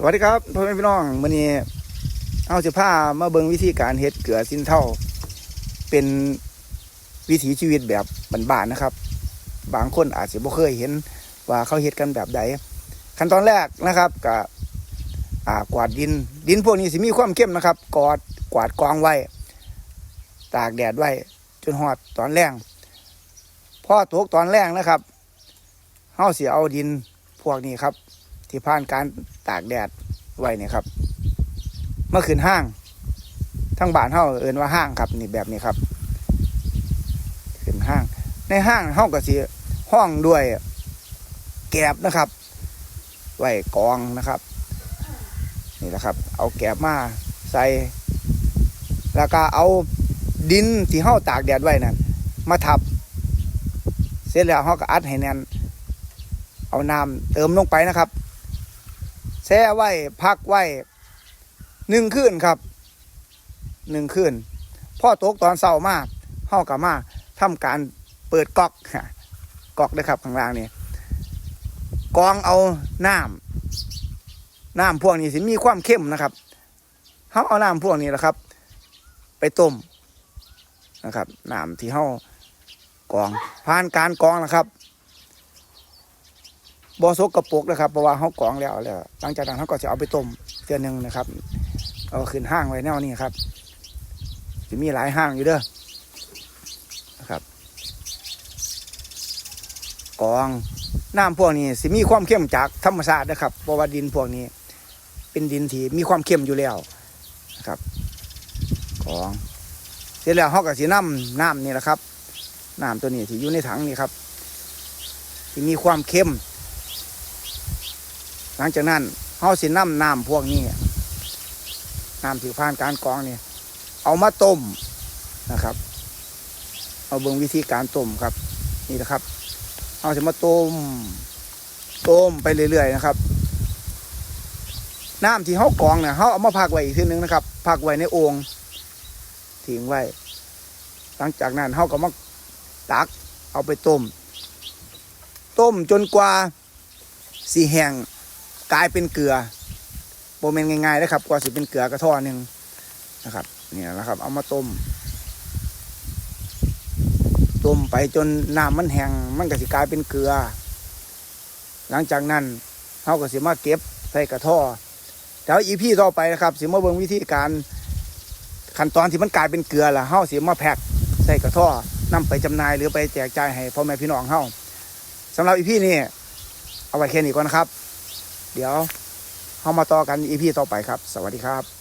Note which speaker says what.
Speaker 1: สวัสดีครับพ่อแม่พี่น้องมื้อนี้เอาสิพามาเบิ่งวิธีการเฮ็ดเกลือสินเท่า เป็นวิถีชีวิตแบบบ้านๆนะครับ บางคนอาจจะบ่เคยเห็นว่าเขาเฮ็ดกันแบบใดขั้นตอนแรกนะครับก็อ่ากวาดดิน ดินพวกนี้สิมีความเข้มนะครับ กอดกวาดกองไว้ ตากแดดไว้ จนฮอดตอนแรงพอตกตอนแรงนะครับเฮาเสิเอาดินพวกนี้ครับ ที่ผ่านการตากแดดไว้เนี่ยครับ เมื่อคืนห้าง ทั้งบ้านเฮาเอินว่าห้างครับนี่แบบนี้ครับขึ้นห้าง ในห้างเฮาก็สิห้องด้วยแกบนะครับไว้กองนะครับ นี่แหละครับ เอาแกบมาใส่ แล้วก็เอาดินที่เฮาตากแดดไว้นั่นมาทับ เสร็จแล้วเฮาก็อัดให้แน่นเอาน้ำเติมลงไปนะครับ แช่ไว้พักไว้หนึ่งคืนครับหนึ่งคืนพ่อตกตอนเศร้ามาเฮากับมาทำการเปิดก๊อกก๊อกนะครับข้างล่างนี่กองเอาน้ำน้ำพวกนี้สิมีความเข้มนะครับเฮาเอาน้ำพวกนี้แหละครับ ไปต้มนะครับน้ำที่เฮากองผ่านการกองนะครับ บอสกกระปุกนะครับเพราะว่าเขากรองแล้วแล้วหลังจากนั้นเขาก็จะเอาไปต้มเทือหนึงนะครับ เอาขึ้นห้างไว้แนวนี้ครับจะมีหลายห้างอยู่เด้อนะครับกรองน้ำพวกนี้สิมีความเข้มจากธรรมชาตินะครับเพราะว่าดินพวกนี้ เป็นดินที่มีความเข้มอยู่แล้วนะครับกรอง เสร็จแล้วเขาก็สีน้ำน้ำนี่แหละครับน้ำตัวนี้ที่อยู่ในถังนี่ครับที่มีความเข้ม หลังจากนั้นเฮาสิน้ำน้ำพวกนี้น้ำที่ผ่านการกองเนี่ยเอามาต้มนะครับ เอาเบิ่งวิธีการต้มครับ นี่นะครับเอาจะมาต้มต้มไปเรื่อยๆนะครับ น้ำที่เฮากองเนี่ยเฮาเอามาพักไว้อีกทีนึงนะครับพักไว้ในโอ่งทิ้งไว้ หลังจากนั้นเฮาก็มาตักเอาไปต้ม ต้มจนกว่าสีแห้ง กลายเป็นเกลือโบเมนง่ายๆนะครับกว่าสิเป็นเกลือกระท่อหนึ่งนะครับเนี่ยนะครับ เอามาต้ม ต้มไปจนน้ำมันแห้งมันก็สิกลายเป็นเกลือ หลังจากนั้นเขาก็สิมาเก็บใส่กระท่อแล้วอีพี่ต่อไปนะครับ สิมาเบิ่งวิธีการขั้นตอนที่มันกลายเป็นเกลือล่ะเฮาสิมาแพ็คใส่กระท่อนำไปจำหน่ายหรือไปแจกจ่ายให้พ่อแม่พี่น้องเฮาสำหรับอีพี่นี้เอาไว้แค่นี้ก่อนนะครับ เดี๋ยวเข้ามาต่อกันอีพีต่อไปครับ สวัสดีครับ